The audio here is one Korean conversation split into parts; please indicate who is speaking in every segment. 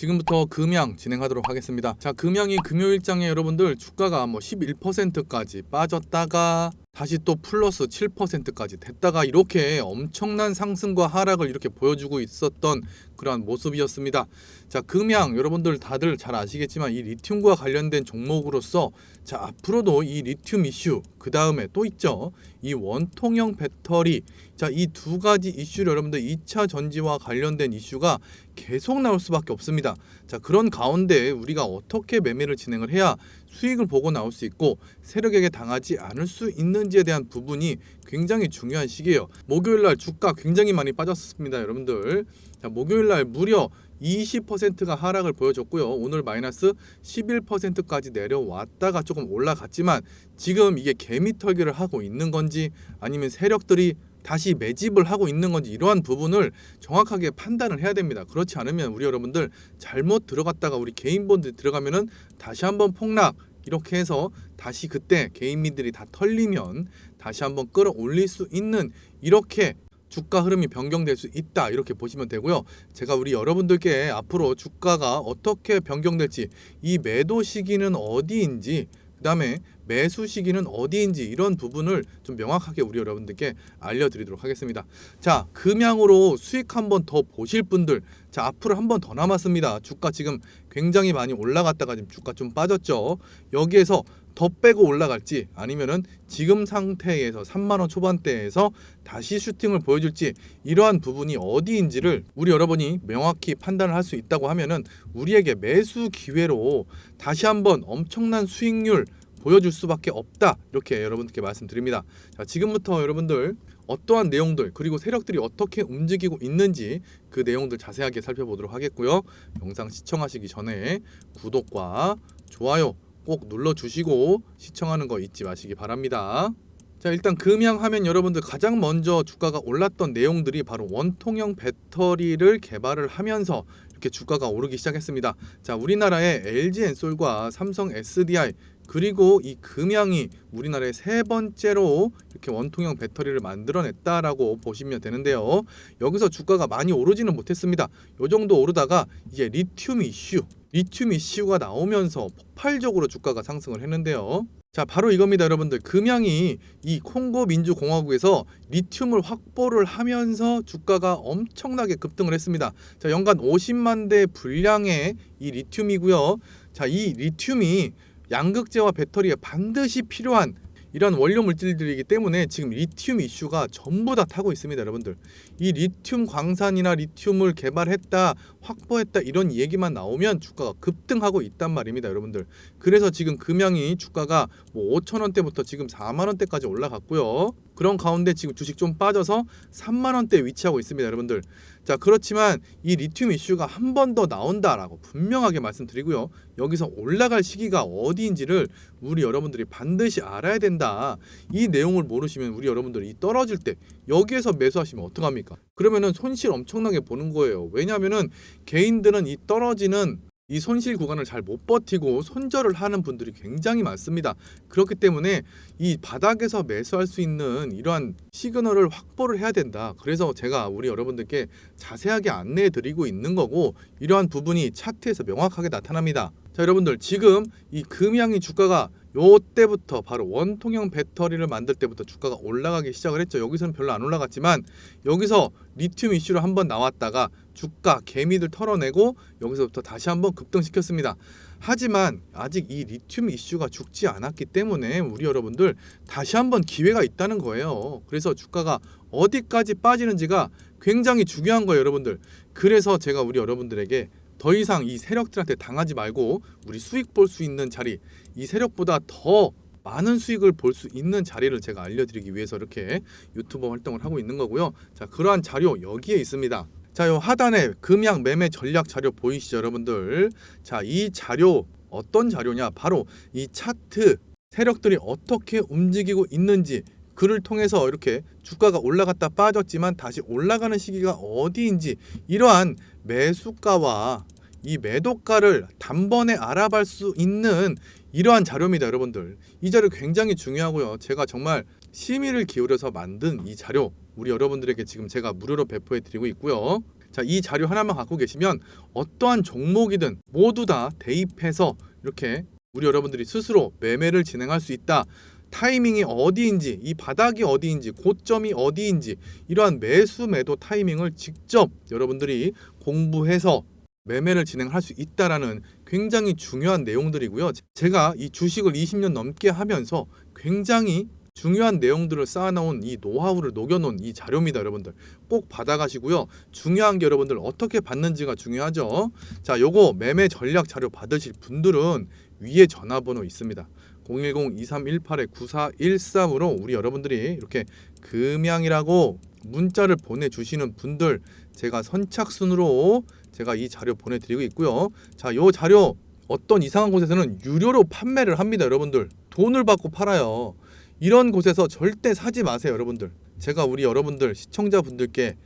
Speaker 1: 지금부터 금양 진행하도록 하겠습니다. 자, 금양이 금요일장에 여러분들 주가가 뭐 11%까지 빠졌다가 다시 또 플러스 7%까지 됐다가 이렇게 엄청난 상승과 하락을 이렇게 보여주고 있었던 그러한 모습이었습니다. 자, 금양 여러분들 다들 잘 아시겠지만 이 리튬과 관련된 종목으로서 자, 앞으로도 이 리튬 이슈 그 다음에 또 있죠. 이 원통형 배터리 자, 이 두 가지 이슈를 여러분들 2차 전지와 관련된 이슈가 계속 나올 수밖에 없습니다. 자, 그런 가운데 우리가 어떻게 매매를 진행을 해야 수익을 보고 나올 수 있고 세력에게 당하지 않을 수 있는지에 대한 부분이 굉장히 중요한 시기예요. 목요일 날 주가 굉장히 많이 빠졌습니다, 여러분들. 자, 목요일 날 무려 20%가 하락을 보여줬고요. 오늘 마이너스 11%까지 내려왔다가 조금 올라갔지만 지금 이게 개미털기를 하고 있는 건지 아니면 세력들이 다시 매집을 하고 있는 건지 이러한 부분을 정확하게 판단을 해야 됩니다. 그렇지 않으면 우리 여러분들 잘못 들어갔다가 우리 개인 본드 들어가면은 다시 한번 폭락 이렇게 해서 다시 그때 개인민들이 다 털리면 다시 한번 끌어올릴 수 있는 이렇게 주가 흐름이 변경될 수 있다 이렇게 보시면 되고요. 제가 우리 여러분들께 앞으로 주가가 어떻게 변경될지 이 매도 시기는 어디인지 그다음에 매수 시기는 어디인지 이런 부분을 좀 명확하게 우리 여러분들께 알려드리도록 하겠습니다. 자, 금양으로 수익 한번 더 보실 분들, 자 앞으로 한 번 더 남았습니다. 주가 지금 굉장히 많이 올라갔다가 지금 주가 좀 빠졌죠. 여기에서 더 빼고 올라갈지 아니면은 지금 상태에서 3만 원 초반대에서 다시 슈팅을 보여줄지 이러한 부분이 어디인지를 우리 여러분이 명확히 판단을 할 수 있다고 하면은 우리에게 매수 기회로 다시 한번 엄청난 수익률 보여줄 수밖에 없다 이렇게 여러분들께 말씀드립니다. 자 지금부터 여러분들 어떠한 내용들 그리고 세력들이 어떻게 움직이고 있는지 그 내용들 자세하게 살펴보도록 하겠고요. 영상 시청하시기 전에 구독과 좋아요 꼭 눌러주시고 시청하는 거 잊지 마시기 바랍니다. 자 일단 금양 하면 여러분들 가장 먼저 주가가 올랐던 내용들이 바로 원통형 배터리를 개발을 하면서 이렇게 주가가 오르기 시작했습니다. 자 우리나라의 LG 엔솔과 삼성 SDI 그리고 이 금양이 우리나라의 세 번째로 이렇게 원통형 배터리를 만들어냈다라고 보시면 되는데요. 여기서 주가가 많이 오르지는 못했습니다. 요 정도 오르다가 이제 리튬 이슈, 리튬 이슈가 나오면서 폭발적으로 주가가 상승을 했는데요. 자, 바로 이겁니다, 여러분들. 금양이 이 콩고 민주공화국에서 리튬을 확보를 하면서 주가가 엄청나게 급등을 했습니다. 자, 연간 50만 대 분량의 이 리튬이고요. 자, 이 리튬이 양극재와 배터리에 반드시 필요한 이런 원료 물질들이기 때문에 지금 리튬 이슈가 전부 다 타고 있습니다, 여러분들. 이 리튬 광산이나 리튬을 개발했다, 확보했다 이런 얘기만 나오면 주가가 급등하고 있단 말입니다, 여러분들. 그래서 지금 금양이 주가가 뭐 5천 원대부터 지금 4만 원대까지 올라갔고요. 그런 가운데 지금 주식 좀 빠져서 3만 원대 위치하고 있습니다, 여러분들. 자, 그렇지만 이 리튬 이슈가 한 번 더 나온다라고 분명하게 말씀드리고요. 여기서 올라갈 시기가 어디인지를 우리 여러분들이 반드시 알아야 된다. 이 내용을 모르시면 우리 여러분들이 이 떨어질 때 여기에서 매수하시면 어떡합니까? 그러면은 손실 엄청나게 보는 거예요. 왜냐하면은 개인들은 이 떨어지는 이 손실 구간을 잘 못 버티고 손절을 하는 분들이 굉장히 많습니다. 그렇기 때문에 이 바닥에서 매수할 수 있는 이러한 시그널을 확보를 해야 된다. 그래서 제가 우리 여러분들께 자세하게 안내해 드리고 있는 거고 이러한 부분이 차트에서 명확하게 나타납니다. 자, 여러분들 지금 이 금양이 주가가 요 때부터 바로 원통형 배터리를 만들 때부터 주가가 올라가기 시작을 했죠. 여기서는 별로 안 올라갔지만 여기서 리튬 이슈로 한번 나왔다가 주가 개미들 털어내고 여기서부터 다시 한번 급등시켰습니다. 하지만 아직 이 리튬 이슈가 죽지 않았기 때문에 우리 여러분들 다시 한번 기회가 있다는 거예요. 그래서 주가가 어디까지 빠지는지가 굉장히 중요한 거예요, 여러분들. 그래서 제가 우리 여러분들에게 더 이상 이 세력들한테 당하지 말고 우리 수익 볼 수 있는 자리, 이 세력보다 더 많은 수익을 볼 수 있는 자리를 제가 알려드리기 위해서 이렇게 유튜버 활동을 하고 있는 거고요. 자, 그러한 자료 여기에 있습니다. 자, 요 하단에 금양 매매 전략 자료 보이시죠, 여러분들? 자, 이 자료 어떤 자료냐? 바로 이 차트 세력들이 어떻게 움직이고 있는지 그를 통해서 이렇게 주가가 올라갔다 빠졌지만 다시 올라가는 시기가 어디인지 이러한 매수가와 이 매도가를 단번에 알아볼 수 있는 이러한 자료입니다, 여러분들. 이 자료 굉장히 중요하고요. 제가 정말 심의를 기울여서 만든 이 자료 우리 여러분들에게 지금 제가 무료로 배포해 드리고 있고요. 자, 이 자료 하나만 갖고 계시면 어떠한 종목이든 모두 다 대입해서 이렇게 우리 여러분들이 스스로 매매를 진행할 수 있다. 타이밍이 어디인지, 이 바닥이 어디인지, 고점이 어디인지 이러한 매수 매도 타이밍을 직접 여러분들이 공부해서 매매를 진행할 수 있다라는 굉장히 중요한 내용들이고요. 제가 이 주식을 20년 넘게 하면서 굉장히 중요한 내용들을 쌓아놓은 이 노하우를 녹여놓은 이 자료입니다, 여러분들. 꼭 받아가시고요. 중요한 게 여러분들 어떻게 받는지가 중요하죠. 자, 요거 매매 전략 자료 받으실 분들은 위에 전화번호 있습니다. 010-2318-9413으로 우리 여러분들이 이렇게 금양이라고 문자를 보내주시는 분들 제가 선착순으로 제가 이 자료 보내드리고 있고요. 자, 요 자료 어떤 이상한 곳에서는 유료로 판매를 합니다, 여러분들. 돈을 받고 팔아요. 이런 곳에서 절대 사지 마세요, 여러분들. 제가 우리 여러분들 시청자분들께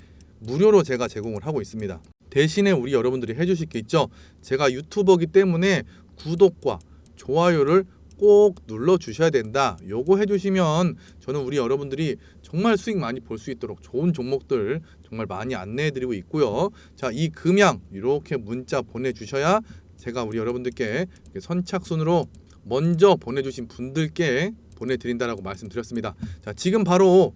Speaker 1: 무료로 제가 제공을 하고 있습니다. 대신에 우리 여러분들이 해주실 게 있죠. 제가 유튜버기 때문에 구독과 좋아요를 꼭 눌러 주셔야 된다. 요거 해주시면 저는 우리 여러분들이 정말 수익 많이 볼 수 있도록 좋은 종목들 정말 많이 안내해 드리고 있고요. 자, 이 금양 이렇게 문자 보내주셔야 제가 우리 여러분들께 선착순으로 먼저 보내주신 분들께 보내드린다라고 말씀드렸습니다. 자, 지금 바로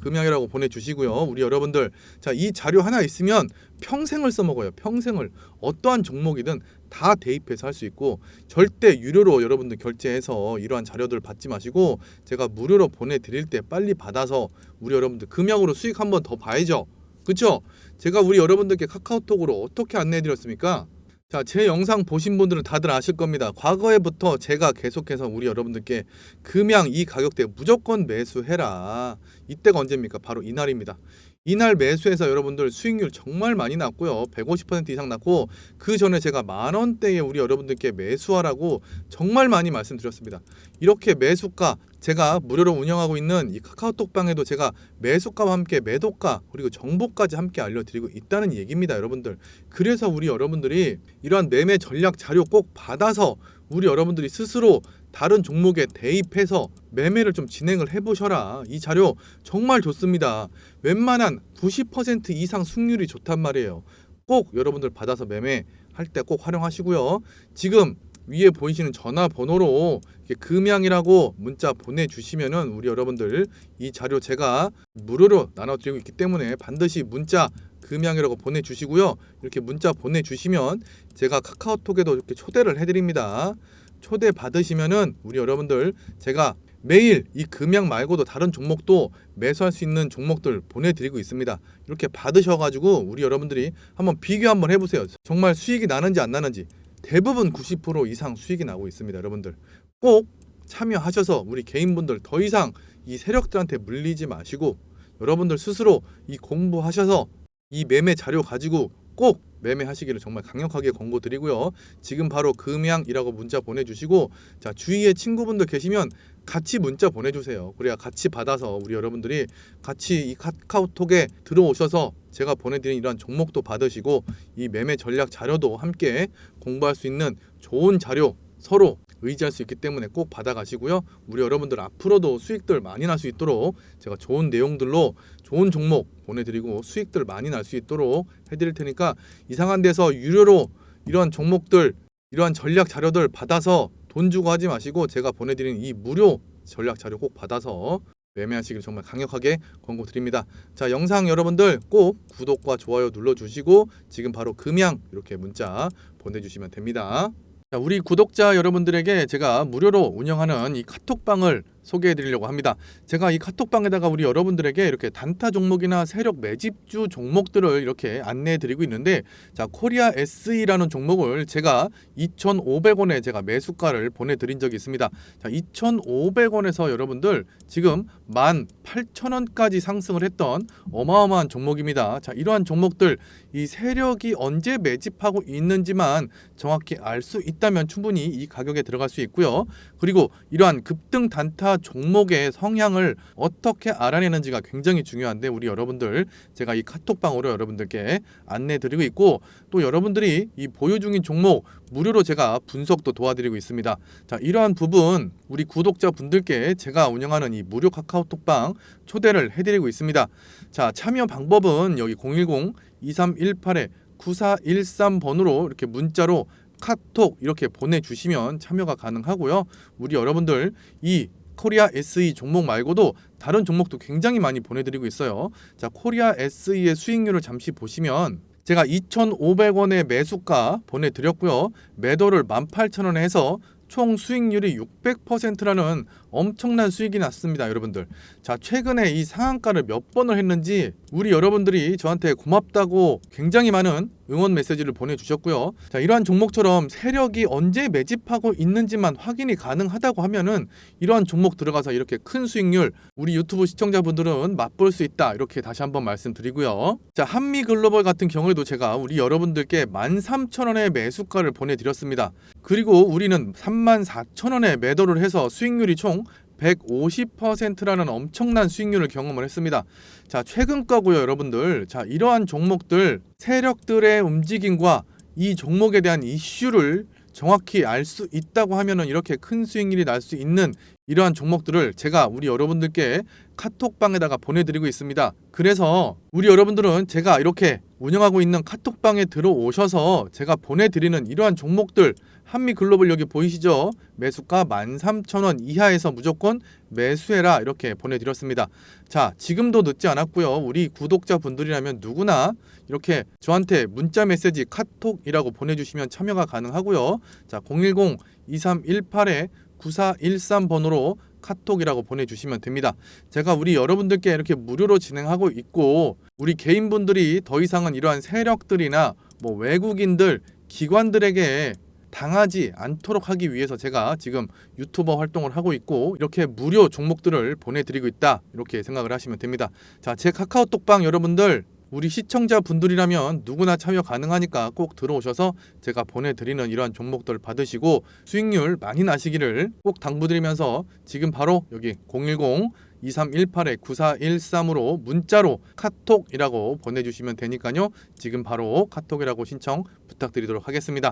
Speaker 1: 금양이라고 보내주시고요. 우리 여러분들, 자, 이 자료 하나 있으면 평생을 써먹어요. 평생을 어떠한 종목이든 다 대입해서 할 수 있고 절대 유료로 여러분들 결제해서 이러한 자료들 받지 마시고 제가 무료로 보내드릴 때 빨리 받아서 우리 여러분들 금양으로 수익 한번 더 봐야죠. 그렇죠? 제가 우리 여러분들께 카카오톡으로 어떻게 안내해드렸습니까? 자, 제 영상 보신 분들은 다들 아실 겁니다. 과거에부터 제가 계속해서 우리 여러분들께 금양 이 가격대에 무조건 매수해라. 이때가 언제입니까? 바로 이날입니다. 이날 매수해서 여러분들 수익률 정말 많이 났고요. 150% 이상 났고 그 전에 제가 만 원대에 우리 여러분들께 매수하라고 정말 많이 말씀드렸습니다. 이렇게 매수가 제가 무료로 운영하고 있는 이 카카오톡방에도 제가 매수가와 함께 매도가 그리고 정보까지 함께 알려드리고 있다는 얘기입니다, 여러분들. 그래서 우리 여러분들이 이러한 매매 전략 자료 꼭 받아서 우리 여러분들이 스스로 다른 종목에 대입해서 매매를 좀 진행을 해보셔라. 이 자료 정말 좋습니다. 웬만한 90% 이상 승률이 좋단 말이에요. 꼭 여러분들 받아서 매매할 때 꼭 활용하시고요. 지금 위에 보이시는 전화번호로 금양이라고 문자 보내주시면은 우리 여러분들 이 자료 제가 무료로 나눠드리고 있기 때문에 반드시 문자 금양이라고 보내주시고요. 이렇게 문자 보내주시면 제가 카카오톡에도 이렇게 초대를 해드립니다. 초대 받으시면은 우리 여러분들 제가 매일 이 금양 말고도 다른 종목도 매수할 수 있는 종목들 보내드리고 있습니다. 이렇게 받으셔가지고 우리 여러분들이 한번 비교 한번 해보세요. 정말 수익이 나는지 안 나는지 대부분 90% 이상 수익이 나고 있습니다. 여러분들 꼭 참여하셔서 우리 개인분들 더 이상 이 세력들한테 물리지 마시고 여러분들 스스로 이 공부하셔서 이 매매 자료 가지고 꼭 매매하시기를 정말 강력하게 권고드리고요. 지금 바로 금양이라고 문자 보내주시고 자 주위에 친구분들 계시면 같이 문자 보내주세요. 그래야 같이 받아서 우리 여러분들이 같이 이 카카오톡에 들어오셔서 제가 보내드린 이러한 종목도 받으시고 이 매매 전략 자료도 함께 공부할 수 있는 좋은 자료 서로 의지할 수 있기 때문에 꼭 받아가시고요. 우리 여러분들 앞으로도 수익들 많이 날 수 있도록 제가 좋은 내용들로 좋은 종목 보내드리고 수익들 많이 날 수 있도록 해드릴 테니까 이상한 데서 유료로 이러한 종목들 이러한 전략 자료들 받아서 돈 주고 하지 마시고 제가 보내드린 이 무료 전략 자료 꼭 받아서 매매하시길 정말 강력하게 권고드립니다. 자 영상 여러분들 꼭 구독과 좋아요 눌러주시고 지금 바로 금양 이렇게 문자 보내주시면 됩니다. 자, 우리 구독자 여러분들에게 제가 무료로 운영하는 이 카톡방을 소개해 드리려고 합니다. 제가 이 카톡방에다가 우리 여러분들에게 이렇게 단타 종목이나 세력 매집주 종목들을 이렇게 안내해 드리고 있는데 자, 코리아 SE라는 종목을 제가 2,500원에 제가 매수가를 보내 드린 적이 있습니다. 자, 2,500원에서 여러분들 지금 18,000원까지 상승을 했던 어마어마한 종목입니다. 자, 이러한 종목들 이 세력이 언제 매집하고 있는지만 정확히 알 수 있다면 충분히 이 가격에 들어갈 수 있고요. 그리고 이러한 급등 단타 종목의 성향을 어떻게 알아내는지가 굉장히 중요한데 우리 여러분들 제가 이 카톡방으로 여러분들께 안내 드리고 있고 또 여러분들이 이 보유 중인 종목 무료로 제가 분석도 도와드리고 있습니다. 자, 이러한 부분 우리 구독자 분들께 제가 운영하는 이 무료 카카오톡방 초대를 해드리고 있습니다. 자, 참여 방법은 여기 010 2318에 9413번으로 이렇게 문자로 카톡 이렇게 보내주시면 참여가 가능하고요. 우리 여러분들 이 코리아 SE 종목 말고도 다른 종목도 굉장히 많이 보내드리고 있어요. 자, 코리아 SE의 수익률을 잠시 보시면 제가 2,500원의 매수가 보내드렸고요. 매도를 18,000원에 해서 총 수익률이 600%라는 엄청난 수익이 났습니다, 여러분들. 자, 최근에 이 상한가를 몇 번을 했는지 우리 여러분들이 저한테 고맙다고 굉장히 많은 응원 메시지를 보내주셨고요. 자, 이러한 종목처럼 세력이 언제 매집하고 있는지만 확인이 가능하다고 하면은 이러한 종목 들어가서 이렇게 큰 수익률 우리 유튜브 시청자분들은 맛볼 수 있다. 이렇게 다시 한번 말씀드리고요. 자, 한미 글로벌 같은 경우에도 제가 우리 여러분들께 13,000원의 매수가를 보내드렸습니다. 그리고 우리는 34,000원에 매도를 해서 수익률이 총 150%라는 엄청난 수익률을 경험을 했습니다. 자, 최근 거고요, 여러분들. 자, 이러한 종목들 세력들의 움직임과 이 종목에 대한 이슈를 정확히 알 수 있다고 하면은 이렇게 큰 수익률이 날 수 있는 이러한 종목들을 제가 우리 여러분들께 카톡방에다가 보내드리고 있습니다. 그래서 우리 여러분들은 제가 이렇게 운영하고 있는 카톡방에 들어오셔서 제가 보내드리는 이러한 종목들 한미 글로벌 여기 보이시죠? 매수가 13,000원 이하에서 무조건 매수해라 이렇게 보내드렸습니다. 자, 지금도 늦지 않았고요. 우리 구독자분들이라면 누구나 이렇게 저한테 문자 메시지 카톡이라고 보내주시면 참여가 가능하고요. 자, 010-2318에 9413번으로 카톡이라고 보내주시면 됩니다. 제가 우리 여러분들께 이렇게 무료로 진행하고 있고 우리 개인분들이 더 이상은 이러한 세력들이나 뭐 외국인들 기관들에게 당하지 않도록 하기 위해서 제가 지금 유튜버 활동을 하고 있고 이렇게 무료 종목들을 보내드리고 있다 이렇게 생각을 하시면 됩니다. 자, 제 카카오톡방 여러분들 우리 시청자 분들이라면 누구나 참여 가능하니까 꼭 들어오셔서 제가 보내드리는 이러한 종목들을 받으시고 수익률 많이 나시기를 꼭 당부드리면서 지금 바로 여기 010 2318에 9413으로 문자로 카톡이라고 보내주시면 되니까요. 지금 바로 카톡이라고 신청 부탁드리도록 하겠습니다.